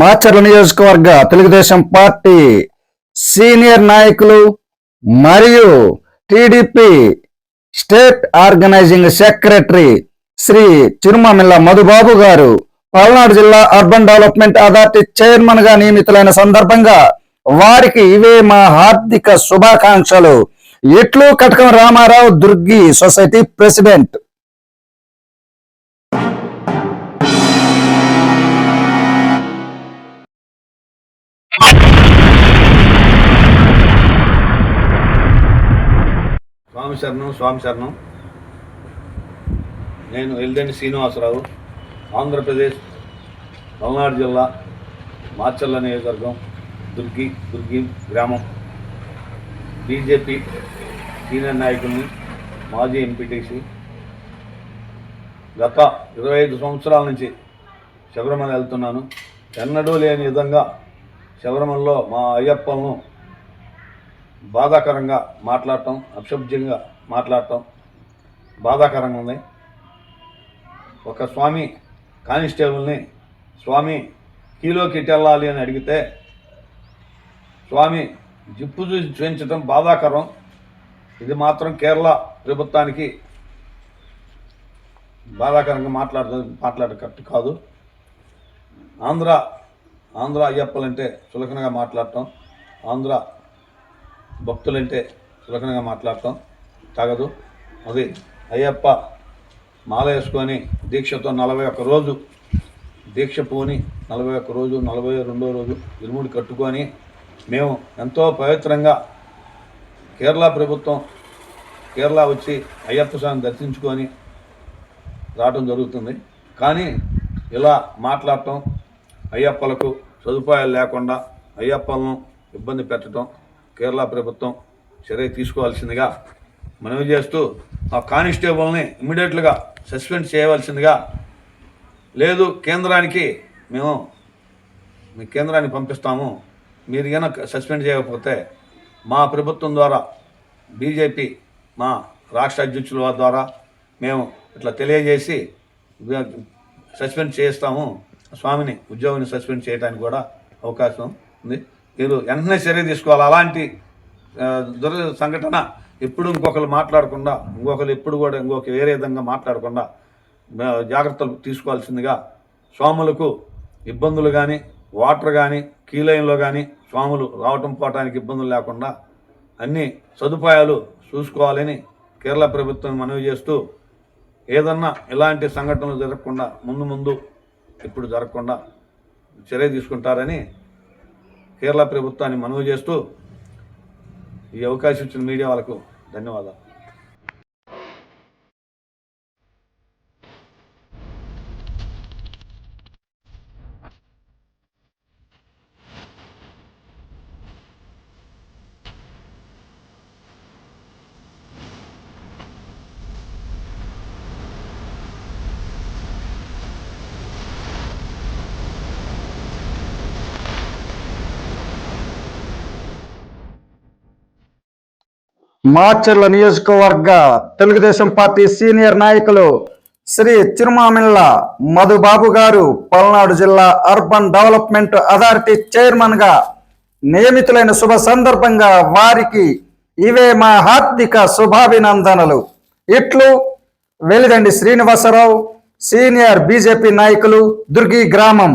మాచర్ల నియోజకవర్గ Telugu Desam party senior నాయకులు మరియు TDP state organising secretary Shri Chirumamilla Madhubabu గారు పల్నాడు జిల్లా అర్బన్ డెవలప్మెంట్ అథారిటీ చైర్మన్గా నియమితులైన సందర్భంగా వారికి ఇవే మా హార్దిక శుభాకాంక్షలు. ఎట్లు కటకం రామారావు దుర్గి సొసైటీ ప్రెసిడెంట్. స్వామి శరణం స్వామి శరణం. నేను ఎల్దని శ్రీనివాసరావు ఆంధ్రప్రదేశ్ పల్నాడు జిల్లా మార్చల్ల నియోజకవర్గం దుర్గి దుర్గి గ్రామం. బీజేపీ సీనియర్ నాయకుల్ని మాజీ ఎంపీటీసీ. గత ఇరవై ఐదు సంవత్సరాల నుంచి శబరిమల వెళ్తున్నాను. ఎన్నడూ లేని విధంగా శబరిమలలో మా అయ్యప్పలను బాధాకరంగా మాట్లాడటం అపశబ్దంగా మాట్లాడటం బాధాకరంగా ఉంది. ఒక స్వామి కానిస్టేబుల్ని స్వామి కీలోకి ఇటు వెళ్ళాలి అని అడిగితే స్వామి జిప్పు చూసి చూపించడం బాధాకరం. ఇది మాత్రం కేరళ ప్రభుత్వానికి బాధాకరంగా మాట్లాడ మాట్లాడ కరెక్ట్ కాదు. ఆంధ్ర ఆంధ్ర అయ్యప్పలంటే చులకనగా మాట్లాడటం ఆంధ్ర భక్తులంటే సులకనంగా మాట్లాడటం తగదు. అది అయ్యప్ప మాల వేసుకొని దీక్షతో నలభై ఒక్క రోజు దీక్ష పూని నలభై ఒక్క రోజు నలభై రెండో రోజు ఇరుముడి కట్టుకొని మేము ఎంతో పవిత్రంగా కేరళ ప్రభుత్వం కేరళ వచ్చి అయ్యప్ప స్వామిని దర్శించుకొని రావడం జరుగుతుంది. కానీ ఇలా మాట్లాడటం అయ్యప్పలకు సదుపాయాలు లేకుండా అయ్యప్పలను ఇబ్బంది పెట్టడం కేరళ ప్రభుత్వం చర్య తీసుకోవాల్సిందిగా మనవి చేస్తూ ఆ కానిస్టేబుల్ని ఇమ్మీడియట్లుగా సస్పెండ్ చేయవలసిందిగా లేదు కేంద్రానికి మేము మీ కేంద్రాన్ని పంపిస్తాము. మీరు కనుక సస్పెండ్ చేయకపోతే మా ప్రభుత్వం ద్వారా బీజేపీ మా రాష్ట్ర అధ్యక్షుల ద్వారా మేము ఇట్లా తెలియజేసి సస్పెండ్ చేస్తాము. స్వామిని ఉద్యోగిని సస్పెండ్ చేయడానికి కూడా అవకాశం ఉంది. మీరు వెంటనే చర్య తీసుకోవాలి. అలాంటి దుర సంఘటన ఎప్పుడు ఇంకొకరు మాట్లాడకుండా ఇంకొకరు ఎప్పుడు కూడా ఇంకొక వేరే విధంగా మాట్లాడకుండా జాగ్రత్తలు తీసుకోవాల్సిందిగా స్వాములకు ఇబ్బందులు కానీ వాటర్ కానీ కీలైన్లో కానీ స్వాములు రావటం పోవటానికి ఇబ్బందులు లేకుండా అన్ని సదుపాయాలు చూసుకోవాలని కేరళ ప్రభుత్వం మనవి చేస్తూ ఏదన్నా ఇలాంటి సంఘటనలు జరగకుండా ముందు ముందు ఇప్పుడు జరగకుండా చర్య తీసుకుంటారని కేరళ ప్రభుత్వాన్ని మనవి చేస్తూ ఈ అవకాశం ఇచ్చిన మీడియా వాళ్ళకు ధన్యవాదాలు. మాచర్ల నియోజకవర్గ తెలుగుదేశం పార్టీ సీనియర్ నాయకులు శ్రీ చిరుమామిళ్ళ మధుబాబు గారు పల్నాడు జిల్లా అర్బన్ డెవలప్మెంట్ అథారిటీ చైర్మన్గా నియమితులైన శుభ సందర్భంగా వారికి ఇవే మా హార్దిక శుభాభినందనలు. ఇట్లు వెలిదండి శ్రీనివాసరావు సీనియర్ బీజేపీ నాయకులు దుర్గి గ్రామం.